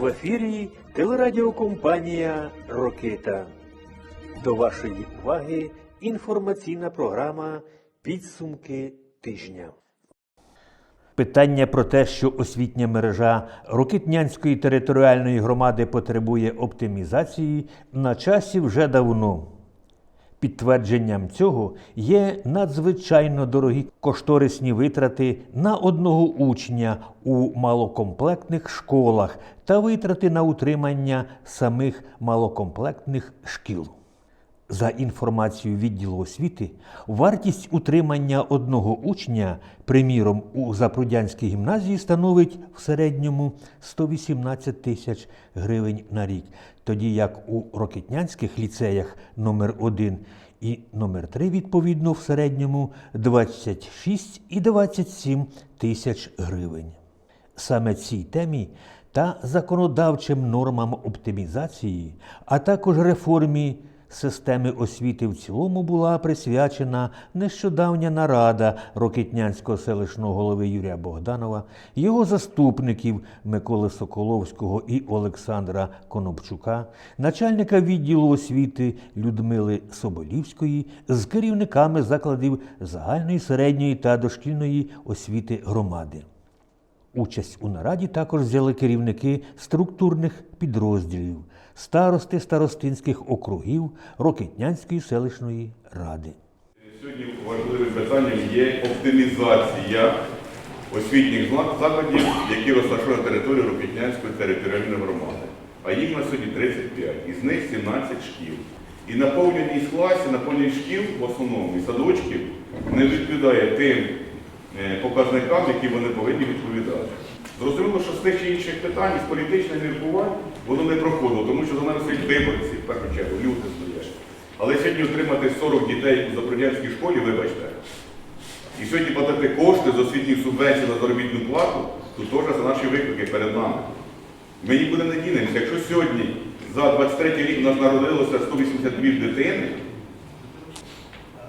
В ефірі телерадіокомпанія Рокита. До вашої уваги інформаційна програма Підсумки тижня. Питання про те, що освітня мережа Рокитнянської територіальної громади потребує оптимізації, на часі вже давно. Підтвердженням цього є надзвичайно дорогі кошторисні витрати на одного учня у малокомплектних школах та витрати на утримання самих малокомплектних шкіл. За інформацією відділу освіти, вартість утримання одного учня, приміром, у Запрудянській гімназії становить в середньому 118 тисяч гривень на рік, тоді як у Рокетнянських ліцеях номер 1 і номер 3 відповідно в середньому 26 і 27 тисяч гривень. Саме цій темі та законодавчим нормам оптимізації, а також реформі системи освіти в цілому була присвячена нещодавня нарада Рокитнянського селищного голови Юрія Богданова, його заступників Миколи Соколовського і Олександра Конопчука, начальника відділу освіти Людмили Соболівської з керівниками закладів загальної, середньої та дошкільної освіти громади. Участь у нараді також взяли керівники структурних підрозділів, старости старостинських округів Рокитнянської селищної ради. Сьогодні важливим питанням є оптимізація освітніх закладів, які розташовані на території Рокітнянської територіальної громади. А їх на сьогодні 35, із них 17 шкіл. І наповненість класів, наповненість шкіл в основному і садочків не відповідає тим е, показникам, які вони повинні відповідати. Зрозуміло, що з тих чи інших питань, з політичних міркувань, воно не проходило, тому що за нами стоять виборці, в першу чергу, люди стоять. Але сьогодні отримати 40 дітей у Запорядянській школі, вибачте, і сьогодні платити кошти з освітніх субвенцій на заробітну плату, то теж за наші виклики перед нами. Ми нікуди не дінемося. Якщо сьогодні за 23 рік у нас народилося 182 дитини,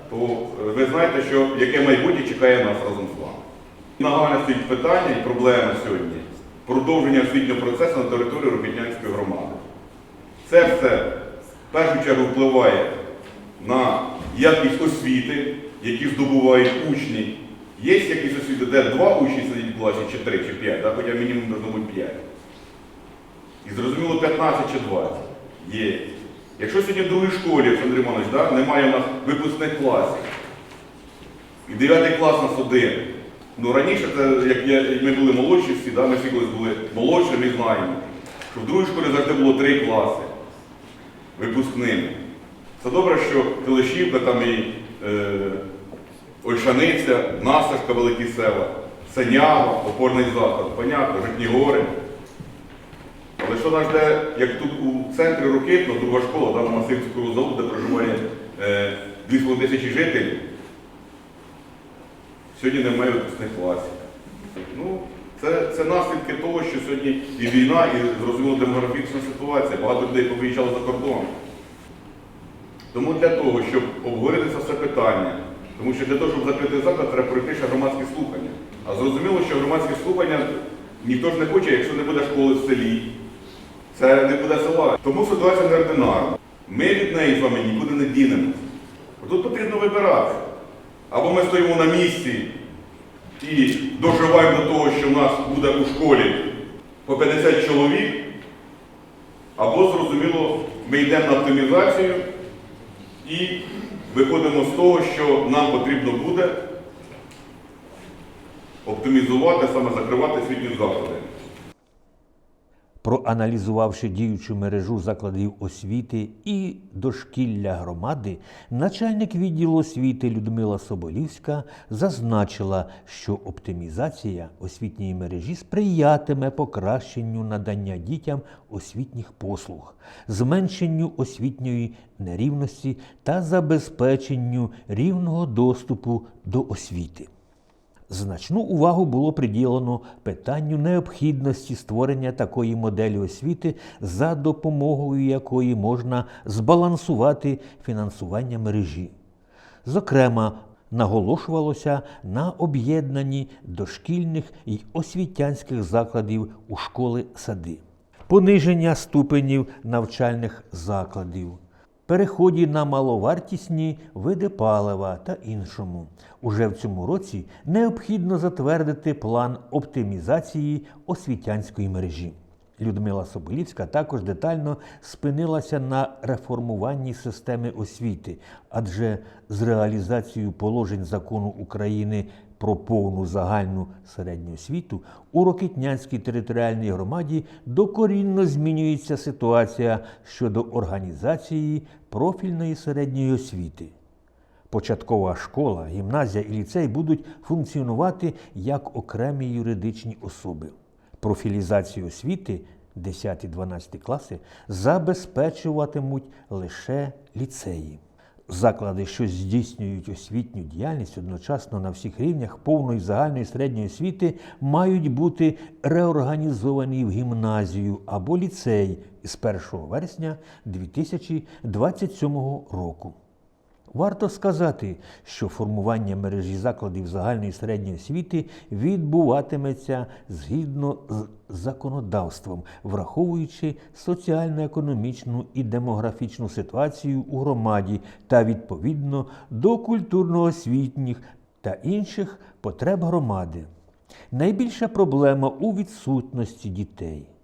то ви знаєте, що яке майбутнє чекає нас разом з вами. Нагальне стоїть питання і проблема сьогодні продовження освітнього процесу на території Робітнянської громади. Це все в першу чергу впливає на якість освіти, які здобувають учні. Є якісь освіти, де два учні сидять в класі, чи три, чи п'ять, да? хоча мінімум должно бути п'ять. І зрозуміло 15 чи 20. Є. Якщо сьогодні в другій школі, Олександр Іванович, немає у нас випускних класів, і 9 клас нас один. Ну раніше, це, як я, ми були молодші всі, да, ми всі колись були молодші, ми знаємо, що в другій школі завжди було три класи випускними. Це добре, що Телешівка, там і е, Ольшаниця, Насашка, Великі села, Сенява, опорний заклад, понятно, Житні гори. Але що нас жде, як тут у центрі Рокитно, друга школа, да, на Масивського заводу, де проживає е, 2,5 тисячі жителів, сьогодні немає випускних класів. Ну, це, це наслідки того, що сьогодні і війна, і зрозуміло демографічна ситуація. Багато людей повиїжджало за кордон. Тому для того, щоб обговорити це все питання, тому що для того, щоб закрити заклад, треба пройти ще громадські слухання. А зрозуміло, що громадські слухання ніхто ж не хоче, якщо не буде школи в селі. Це не буде села. Тому ситуація неординарна. Ми від неї з вами нікуди не дінемося. Тут потрібно вибирати. Або ми стоїмо на місці і доживаємо до того, що в нас буде у школі по 50 чоловік, або, зрозуміло, ми йдемо на оптимізацію і виходимо з того, що нам потрібно буде оптимізувати, саме закривати освітні заклади. Проаналізувавши діючу мережу закладів освіти і дошкілля громади, начальник відділу освіти Людмила Соболівська зазначила, що оптимізація освітньої мережі сприятиме покращенню надання дітям освітніх послуг, зменшенню освітньої нерівності та забезпеченню рівного доступу до освіти. Значну увагу було приділено питанню необхідності створення такої моделі освіти, за допомогою якої можна збалансувати фінансування мережі. Зокрема, наголошувалося на об'єднанні дошкільних і освітянських закладів у школи сади. пониження ступенів навчальних закладів, переході на маловартісні види палива та іншому. Уже в цьому році необхідно затвердити план оптимізації освітянської мережі. Людмила Соболівська також детально спинилася на реформуванні системи освіти, адже з реалізацією положень закону України про повну загальну середню освіту у Рокитнянській територіальній громаді докорінно змінюється ситуація щодо організації профільної середньої освіти. Початкова школа, гімназія і ліцей будуть функціонувати як окремі юридичні особи. Профілізацію освіти 10-12 класи забезпечуватимуть лише ліцеї. Заклади, що здійснюють освітню діяльність одночасно на всіх рівнях повної загальної середньої освіти, мають бути реорганізовані в гімназію або ліцей з 1 вересня 2027 року. Варто сказати, що формування мережі закладів загальної середньої освіти відбуватиметься згідно з законодавством, враховуючи соціально-економічну і демографічну ситуацію у громаді та відповідно до культурно-освітніх та інших потреб громади. Найбільша проблема у відсутності дітей.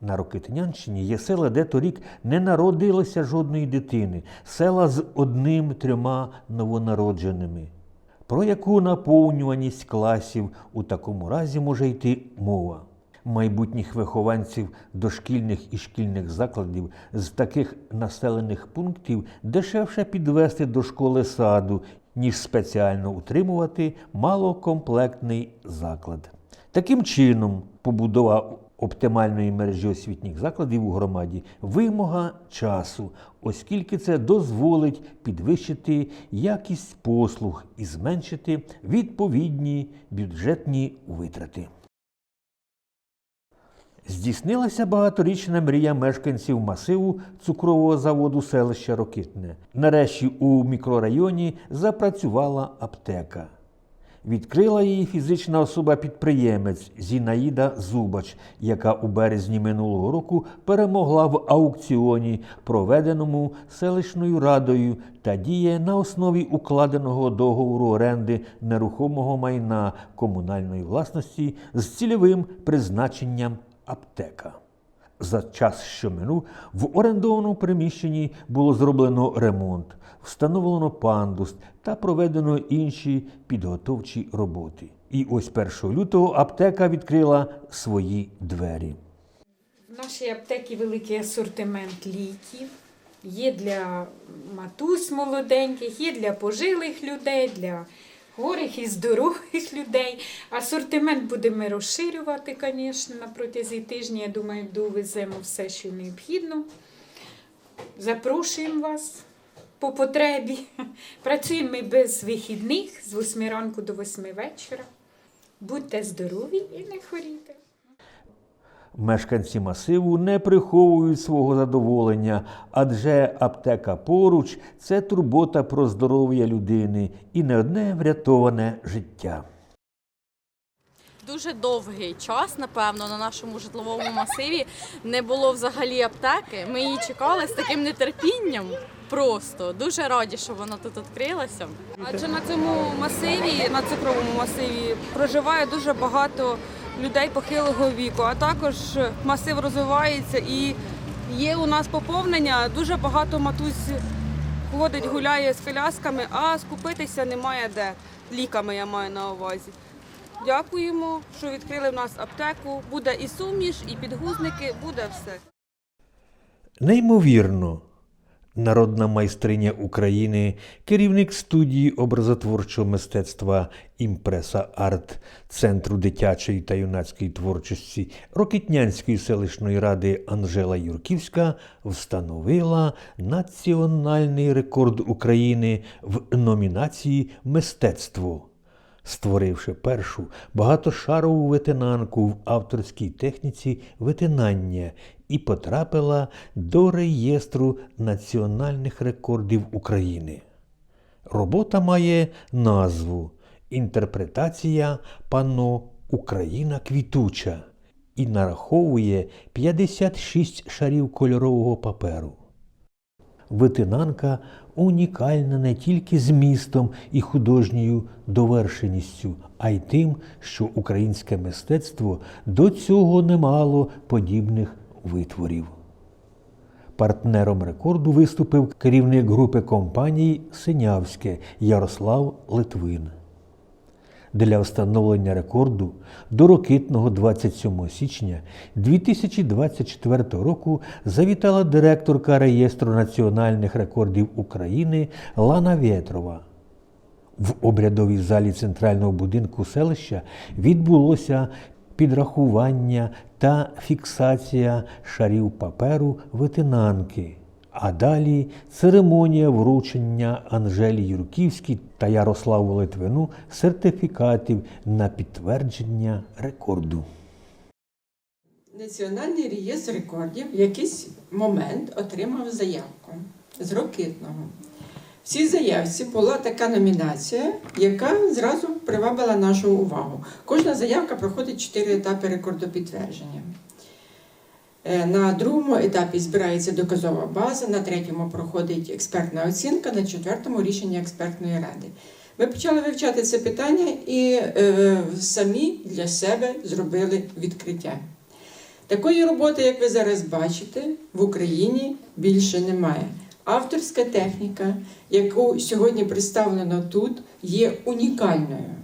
На Рокитнянщині є села, де торік не народилося жодної дитини, села з одним-трьома новонародженими. Про яку наповнюваність класів у такому разі може йти мова? Майбутніх вихованців дошкільних і шкільних закладів з таких населених пунктів дешевше підвести до школи саду, ніж спеціально утримувати малокомплектний заклад. Таким чином, побудова оптимальної мережі освітніх закладів у громаді вимога часу, оскільки це дозволить підвищити якість послуг і зменшити відповідні бюджетні витрати. Здійснилася багаторічна мрія мешканців масиву цукрового заводу селища Рокитне. Нарешті у мікрорайоні запрацювала аптека. Відкрила її фізична особа-підприємець Зінаїда Зубач, яка у березні минулого року перемогла в аукціоні, проведеному селищною радою, та діє на основі укладеного договору оренди нерухомого майна комунальної власності з цільовим призначенням аптека. За час, що минув, в орендованому приміщенні було зроблено ремонт, встановлено пандус та проведено інші підготовчі роботи. І ось 1 лютого аптека відкрила свої двері. В нашій аптеці великий асортимент ліків. Є для матусь молоденьких, є для пожилих людей, для хворих і здорових людей. Асортимент будемо розширювати, звісно, на протязі тижня. Я думаю, довеземо все, що необхідно. Запрошуємо вас по потребі. Працюємо ми без вихідних з 8 ранку до 8 вечора. Будьте здорові і не хворійте. Мешканці масиву не приховують свого задоволення, адже аптека поруч це турбота про здоров'я людини і не одне врятоване життя. Дуже довгий час, напевно, на нашому житловому масиві не було взагалі аптеки. Ми її чекали з таким нетерпінням. Просто дуже раді, що вона тут відкрилася. Адже на цьому масиві, на цукровому масиві, проживає дуже багато людей похилого віку, а також масив розвивається і є у нас поповнення. Дуже багато матусь ходить, гуляє з колясками, а скупитися немає де. Ліками я маю на увазі. Дякуємо, що відкрили в нас аптеку. Буде і суміш, і підгузники, буде все. Неймовірно, народна майстриня України, керівник студії образотворчого мистецтва Імпреса Арт Центру дитячої та юнацької творчості Рокитнянської селищної ради Анжела Юрківська встановила національний рекорд України в номінації Мистецтво створивши першу багатошарову ветенанку в авторській техніці ветенання і потрапила до реєстру національних рекордів України. Робота має назву Інтерпретація панно Україна квітуча і нараховує 56 шарів кольорового паперу. Витинанка унікальна не тільки змістом і художньою довершеністю, а й тим, що українське мистецтво до цього не мало подібних витворів. Партнером рекорду виступив керівник групи компаній Синявське Ярослав Литвин. Для встановлення рекорду до рокитного 27 січня 2024 року завітала директорка реєстру національних рекордів України Лана Вєтрова. В обрядовій залі центрального будинку селища відбулося підрахування та фіксація шарів паперу витинанки. А далі церемонія вручення Анжелі Юрківській та Ярославу Литвину сертифікатів на підтвердження рекорду. Національний реєстр рекордів в якийсь момент отримав заявку з Рокитного. В цій заявці була така номінація, яка зразу привабила нашу увагу. Кожна заявка проходить чотири етапи рекордопідтвердження. Е, На другому етапі збирається доказова база, на третьому проходить експертна оцінка, на четвертому рішення експертної ради. Ми почали вивчати це питання і е, самі для себе зробили відкриття. Такої роботи, як ви зараз бачите, в Україні більше немає. Авторська техніка, яку сьогодні представлено тут, є унікальною,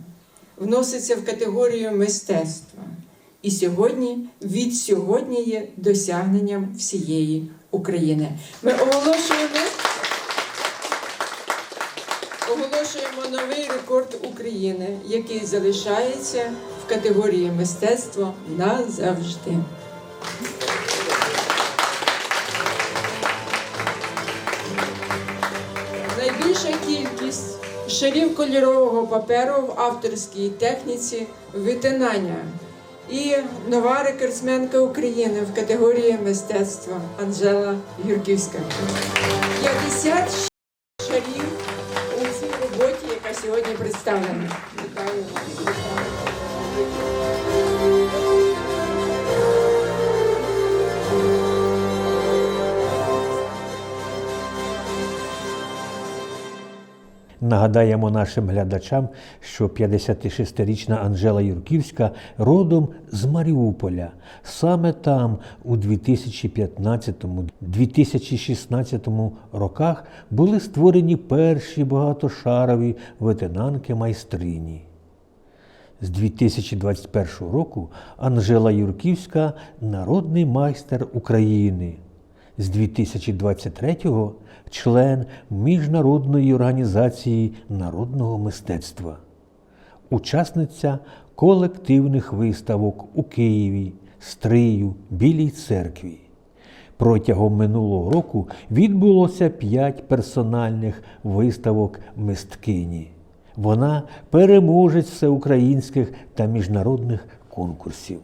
вноситься в категорію мистецтва. І сьогодні від сьогодні є досягненням всієї України. Ми оголошуємо, оголошуємо новий рекорд України, який залишається в категорії мистецтва назавжди. Шарів кольорового паперу в авторській техніці витинання. І нова рекордсменка України в категорії мистецтва Анжела Юрківська. 50 шарів у цій роботі, яка сьогодні представлена. Нагадаємо нашим глядачам, що 56-річна Анжела Юрківська родом з Маріуполя. Саме там у 2015-2016 роках були створені перші багатошарові ветенанки майстрині. З 2021 року Анжела Юрківська народний майстер України. З 2023-го член Міжнародної організації народного мистецтва, учасниця колективних виставок у Києві, Стрию, Білій церкві. Протягом минулого року відбулося п'ять персональних виставок мисткині. Вона переможець всеукраїнських та міжнародних конкурсів.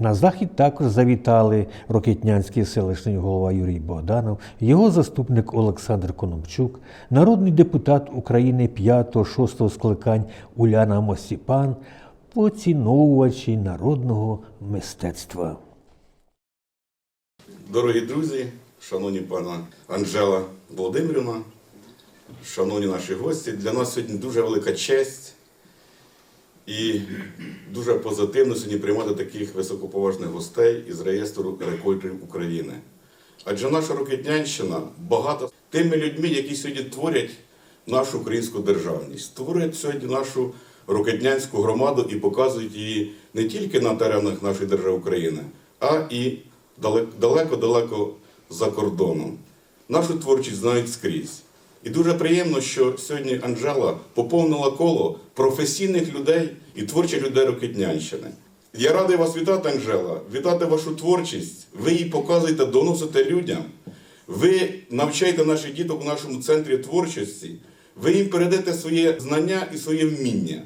На захід також завітали Рокетнянський селищний голова Юрій Богданов, його заступник Олександр Конопчук, народний депутат України 5-6 скликань Уляна Мосіпан, поціновувачі народного мистецтва. Дорогі друзі, шановні пана Анжела Володимирівна, шановні наші гості, для нас сьогодні дуже велика честь і дуже позитивно сьогодні приймати таких високоповажних гостей із реєстру рекордів України. Адже наша Рокетнянщина багата тими людьми, які сьогодні творять нашу українську державність, створюють сьогодні нашу Рокетнянську громаду і показують її не тільки на теренах нашої держави України, а і далек- далеко-далеко за кордоном. Нашу творчість знають скрізь. І дуже приємно, що сьогодні Анжела поповнила коло професійних людей і творчих людей Рокетнянщини. Я радий вас вітати, Анжела, вітати вашу творчість. Ви її показуєте, доносите людям. Ви навчаєте наших діток у нашому центрі творчості. Ви їм передаєте своє знання і своє вміння.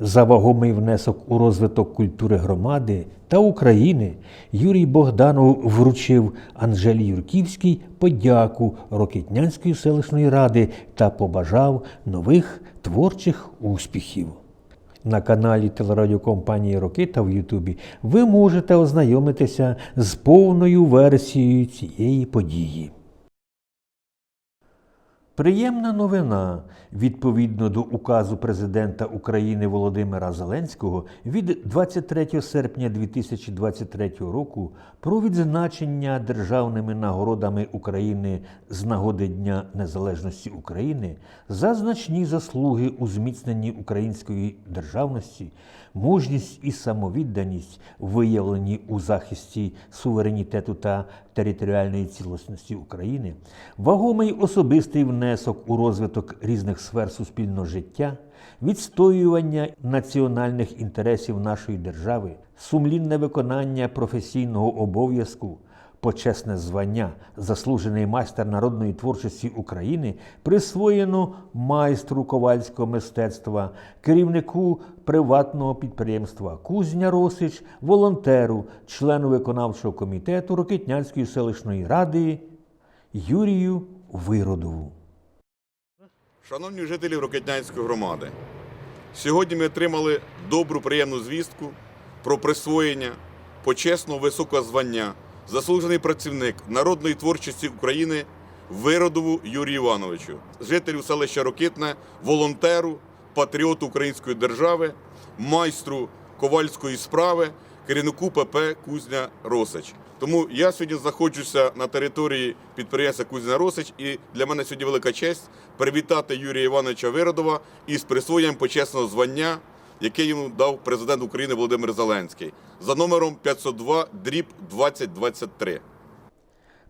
За вагомий внесок у розвиток культури громади та України Юрій Богданов вручив Анжелі Юрківській подяку Рокітнянської селищної ради та побажав нових творчих успіхів. На каналі телерадіокомпанії Рокита в Ютубі ви можете ознайомитися з повною версією цієї події. Приємна новина. Відповідно до указу президента України Володимира Зеленського від 23 серпня 2023 року про відзначення державними нагородами України з нагоди Дня Незалежності України за значні заслуги у зміцненні української державності, мужність і самовідданість, виявлені у захисті суверенітету та територіальної цілісності України, вагомий особистий внесок у розвиток різних сфер суспільного життя, відстоювання національних інтересів нашої держави, сумлінне виконання професійного обов'язку. Почесне звання заслужений майстер народної творчості України присвоєно майстру ковальського мистецтва, керівнику приватного підприємства Кузня Росич, волонтеру, члену виконавчого комітету Рокитнянської селищної ради Юрію Виродову. Шановні жителі Рокетнянської громади, сьогодні ми отримали добру приємну звістку про присвоєння почесного високого звання заслужений працівник народної творчості України Виродову Юрію Івановичу, жителю селища Рокитне, волонтеру, патріоту української держави, майстру ковальської справи, керівнику ПП Кузня Росич. Тому я сьогодні знаходжуся на території підприємства Кузня Росич, і для мене сьогодні велика честь привітати Юрія Івановича Виродова із присвоєнням почесного звання, яке йому дав президент України Володимир Зеленський за номером 502 дріб 2023.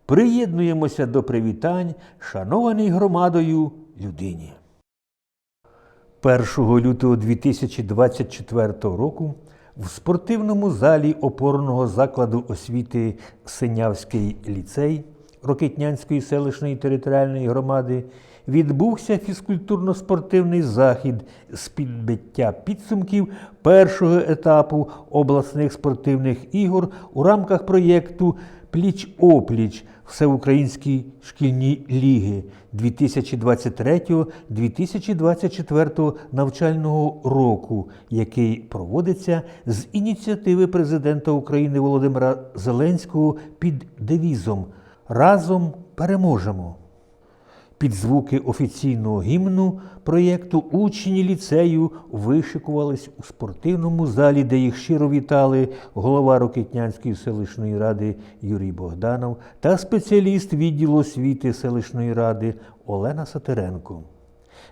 Приєднуємося до привітань, шанованій громадою людині. 1 лютого 2024 року в спортивному залі опорного закладу освіти Синявський ліцей Рокитнянської селищної територіальної громади відбувся фізкультурно-спортивний захід з підбиття підсумків першого етапу обласних спортивних ігор у рамках проєкту Пліч-опліч Всеукраїнські шкільні ліги 2023-2024 навчального року, який проводиться з ініціативи президента України Володимира Зеленського під девізом Разом переможемо. Під звуки офіційного гімну проєкту учні ліцею вишикувались у спортивному залі, де їх щиро вітали голова Рокитнянської селищної ради Юрій Богданов та спеціаліст відділу освіти селищної ради Олена Сатеренко.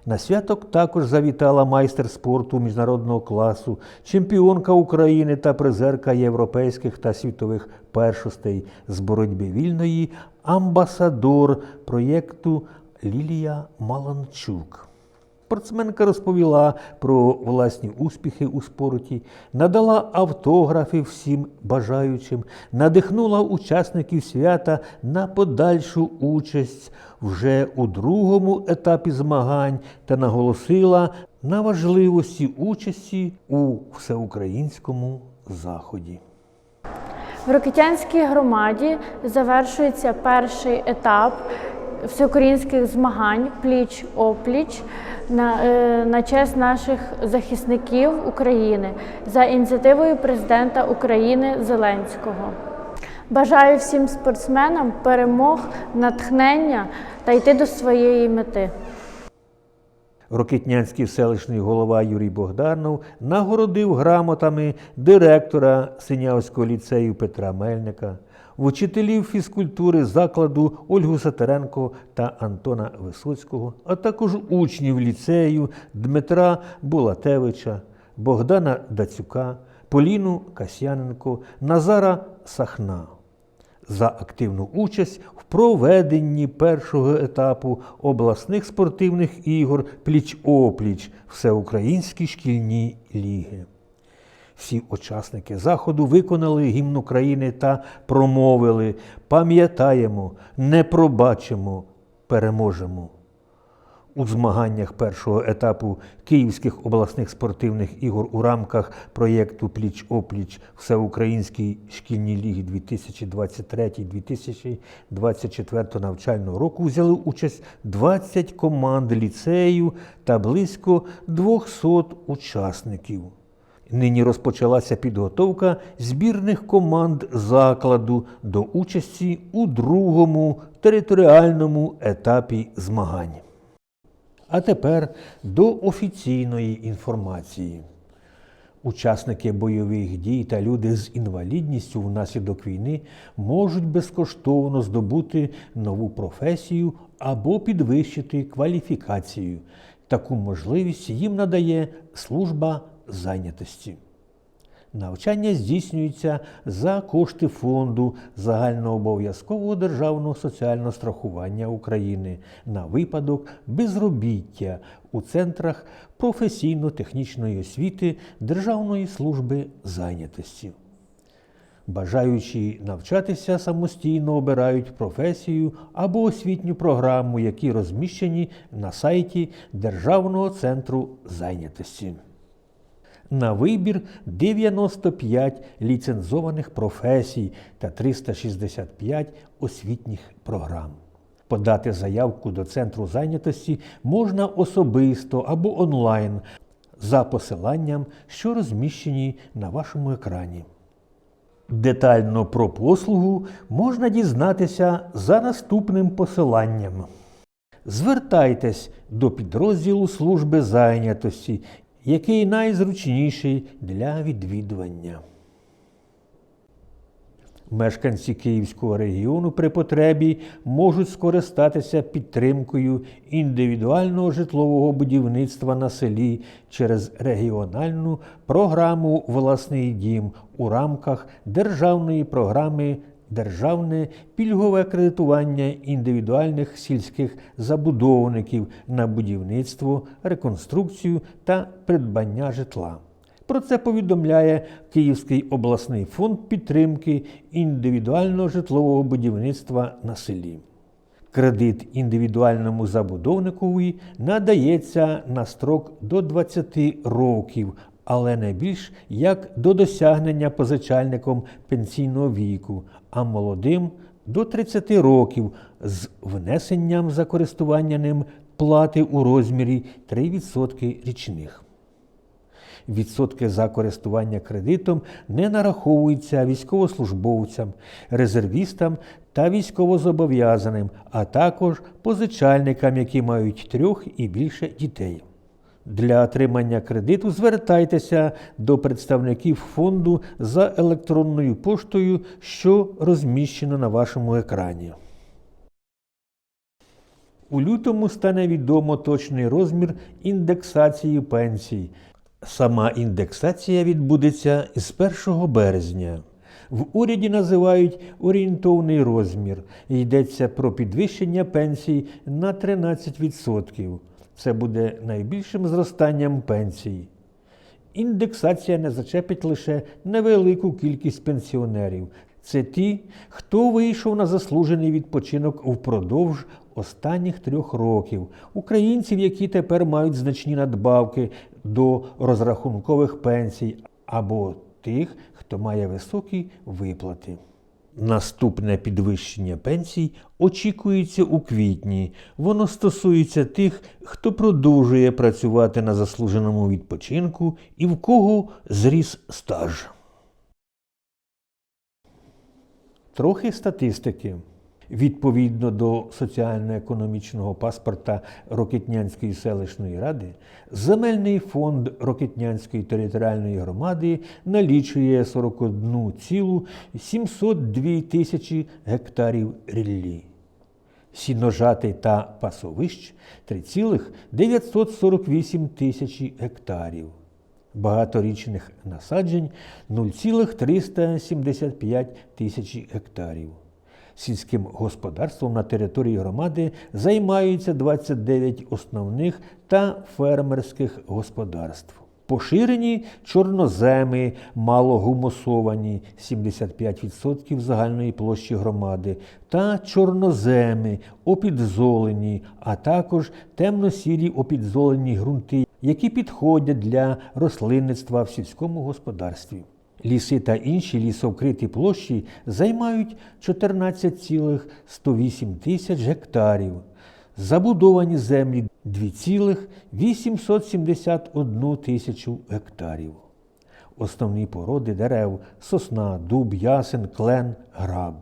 На святок також завітала майстер спорту міжнародного класу, чемпіонка України та призерка європейських та світових першостей з боротьби вільної, амбасадор проєкту Лілія Маланчук. Спортсменка розповіла про власні успіхи у спорті, надала автографи всім бажаючим, надихнула учасників свята на подальшу участь вже у другому етапі змагань та наголосила на важливості участі у всеукраїнському заході. В Рокитянській громаді завершується перший етап всеукраїнських змагань пліч-опліч на, е, на честь наших захисників України за ініціативою президента України Зеленського. Бажаю всім спортсменам перемог, натхнення та йти до своєї мети. Рокитнянський селищний голова Юрій Богданов нагородив грамотами директора Синявського ліцею Петра Мельника, вчителів фізкультури закладу Ольгу Сатеренко та Антона Висоцького, а також учнів ліцею Дмитра Булатевича, Богдана Дацюка, Поліну Касьяненко, Назара Сахна за активну участь в проведенні першого етапу обласних спортивних ігор пліч-опліч Всеукраїнські шкільні ліги. Всі учасники заходу виконали гімн України та промовили Пам'ятаємо, не пробачимо, переможемо. У змаганнях першого етапу Київських обласних спортивних ігор у рамках проєкту Пліч-опліч Всеукраїнській шкільній ліги 2023-2024 навчального року взяли участь 20 команд ліцею та близько 200 учасників. Нині розпочалася підготовка збірних команд закладу до участі у другому територіальному етапі змагань. А тепер до офіційної інформації. Учасники бойових дій та люди з інвалідністю внаслідок війни можуть безкоштовно здобути нову професію або підвищити кваліфікацію. Таку можливість їм надає служба зайнятості. Навчання здійснюється за кошти фонду загальнообов'язкового державного соціального страхування України на випадок безробіття у центрах професійно-технічної освіти Державної служби зайнятості. Бажаючі навчатися самостійно обирають професію або освітню програму, які розміщені на сайті Державного центру зайнятості. На вибір 95 ліцензованих професій та 365 освітніх програм. Подати заявку до центру зайнятості можна особисто або онлайн за посиланням, що розміщені на вашому екрані. Детально про послугу можна дізнатися за наступним посиланням. Звертайтесь до підрозділу служби зайнятості, який найзручніший для відвідування. Мешканці Київського регіону при потребі можуть скористатися підтримкою індивідуального житлового будівництва на селі через регіональну програму Власний дім у рамках державної програми Державне пільгове кредитування індивідуальних сільських забудовників на будівництво, реконструкцію та придбання житла. Про це повідомляє Київський обласний фонд підтримки індивідуального житлового будівництва на селі. Кредит індивідуальному забудовникові надається на строк до 20 років, але не більш як до досягнення позичальником пенсійного віку, а молодим до 30 років з внесенням за користування ним плати у розмірі 3% річних. Відсотки за користування кредитом не нараховуються військовослужбовцям, резервістам та військовозобов'язаним, а також позичальникам, які мають трьох і більше дітей. Для отримання кредиту звертайтеся до представників фонду за електронною поштою, що розміщено на вашому екрані. У лютому стане відомо точний розмір індексації пенсій. Сама індексація відбудеться з 1 березня. В уряді називають орієнтовний розмір. Йдеться про підвищення пенсій на 13%. Це буде найбільшим зростанням пенсій. Індексація не зачепить лише невелику кількість пенсіонерів. Це ті, хто вийшов на заслужений відпочинок впродовж останніх трьох років, українців, які тепер мають значні надбавки до розрахункових пенсій, або тих, хто має високі виплати. Наступне підвищення пенсій очікується у квітні. Воно стосується тих, хто продовжує працювати на заслуженому відпочинку і в кого зріс стаж. Трохи статистики. Відповідно до соціально-економічного паспорта Рокетнянської селищної ради, земельний фонд Рокетнянської територіальної громади налічує 41,702 тисячі гектарів ріллі. Сіножатий та пасовищ 3,948 тисячі гектарів. Багаторічних насаджень 0,375 тисячі гектарів. Сільським господарством на території громади займаються 29 основних та фермерських господарств. Поширені чорноземи, малогумосовані 75% загальної площі громади, та чорноземи, опідзолені, а також темно-сірі опідзолені ґрунти, які підходять для рослинництва в сільському господарстві. Ліси та інші лісовкриті площі займають 14,108 тисяч гектарів. Забудовані землі 2,871 тисячу гектарів. Основні породи дерев сосна, дуб, ясен, клен, граб.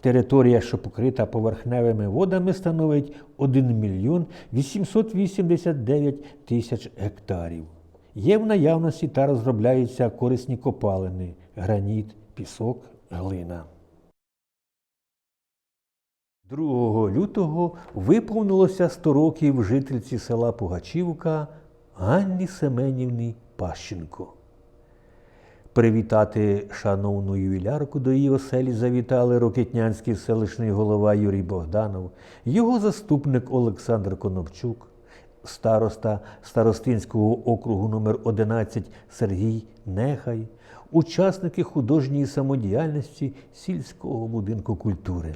Територія, що покрита поверхневими водами, становить 1 мільйон 889 тисяч гектарів. Є в наявності та розробляються корисні копалини, граніт, пісок, глина. 2 лютого виповнилося 100 років жительці села Пугачівка Ганні Семенівні Пащенко. Привітати шановну ювілярку до її оселі завітали Рокетнянський селищний голова Юрій Богданов, його заступник Олександр Конопчук, староста Старостинського округу номер 11 Сергій Нехай, учасники художньої самодіяльності сільського будинку культури.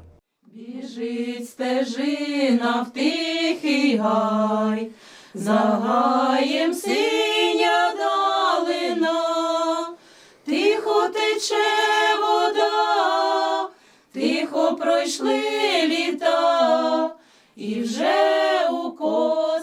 Біжить стежина в тихий гай, за гаєм синя далина, тихо тече вода, тихо пройшли літа, і вже у косах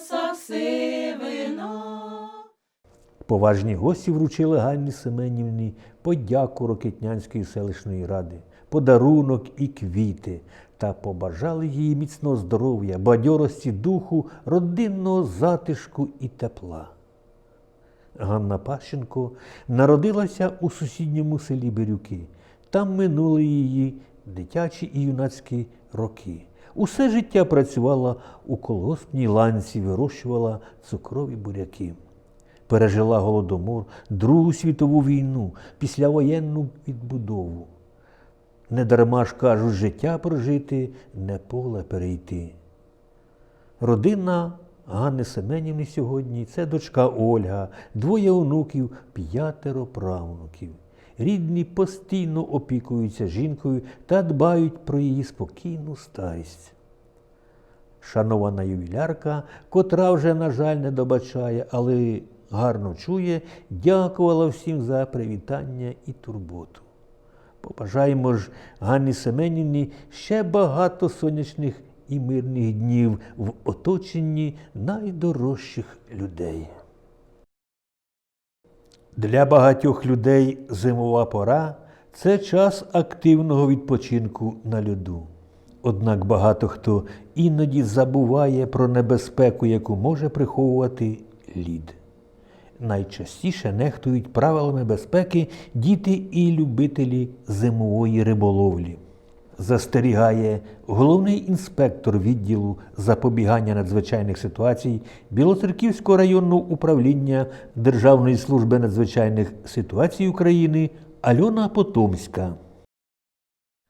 Поважні гості вручили Ганні Семенівні подяку Рокетнянської селищної ради, подарунок і квіти та побажали їй міцного здоров'я, бадьорості духу, родинного затишку і тепла. Ганна Пащенко народилася у сусідньому селі Бірюки. Там минули її дитячі і юнацькі роки. Усе життя працювала у колгоспній ланці, вирощувала цукрові буряки. Пережила голодомор, Другу світову війну, післявоєнну відбудову. Недарма ж кажуть, життя прожити, не поле перейти. Родина Ганни Семенівни сьогодні це дочка Ольга, двоє онуків, п'ятеро правнуків. Рідні постійно опікуються жінкою та дбають про її спокійну старість. Шанована ювілярка, котра вже, на жаль, не добачає, але гарно чує, дякувала всім за привітання і турботу. Побажаємо ж Ганні Семенівні ще багато сонячних і мирних днів в оточенні найдорожчих людей. Для багатьох людей зимова пора це час активного відпочинку на льоду. Однак багато хто іноді забуває про небезпеку, яку може приховувати лід. Найчастіше нехтують правилами безпеки діти і любителі зимової риболовлі. Застерігає головний інспектор відділу запобігання надзвичайних ситуацій Білоцерківського районного управління Державної служби надзвичайних ситуацій України Альона Потомська.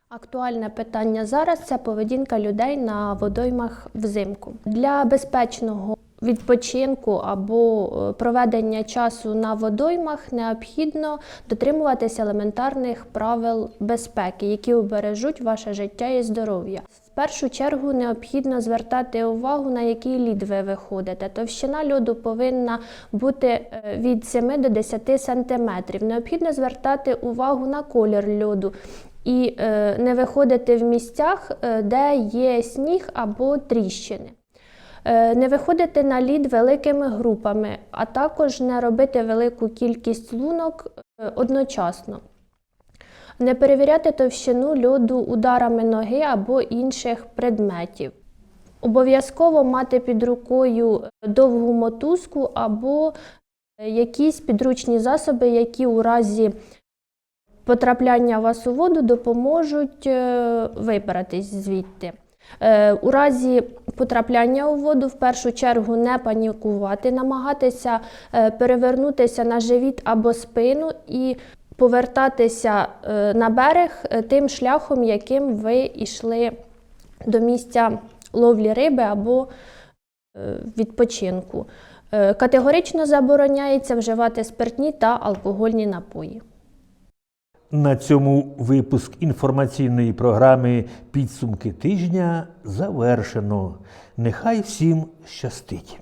Актуальне питання зараз це поведінка людей на водоймах взимку. Для безпечного відпочинку або е, проведення часу на водоймах необхідно дотримуватися елементарних правил безпеки, які убережуть ваше життя і здоров'я. В першу чергу необхідно звертати увагу, на який лід ви виходите. Товщина льоду повинна бути е, від 7 до 10 сантиметрів. Необхідно звертати увагу на колір льоду і е, не виходити в місцях, де є сніг або тріщини. Е, Не виходити на лід великими групами, а також не робити велику кількість лунок е, одночасно. Не перевіряти товщину льоду ударами ноги або інших предметів. Обов'язково мати під рукою довгу мотузку або е, якісь підручні засоби, які у разі потрапляння вас у воду допоможуть е, вибратись звідти. Е, У разі потрапляння у воду в першу чергу не панікувати, намагатися е, перевернутися на живіт або спину і повертатися е, на берег тим шляхом, яким ви йшли до місця ловлі риби або відпочинку. Категорично забороняється вживати спиртні та алкогольні напої. На цьому випуск інформаційної програми Підсумки тижня завершено. Нехай всім щастить!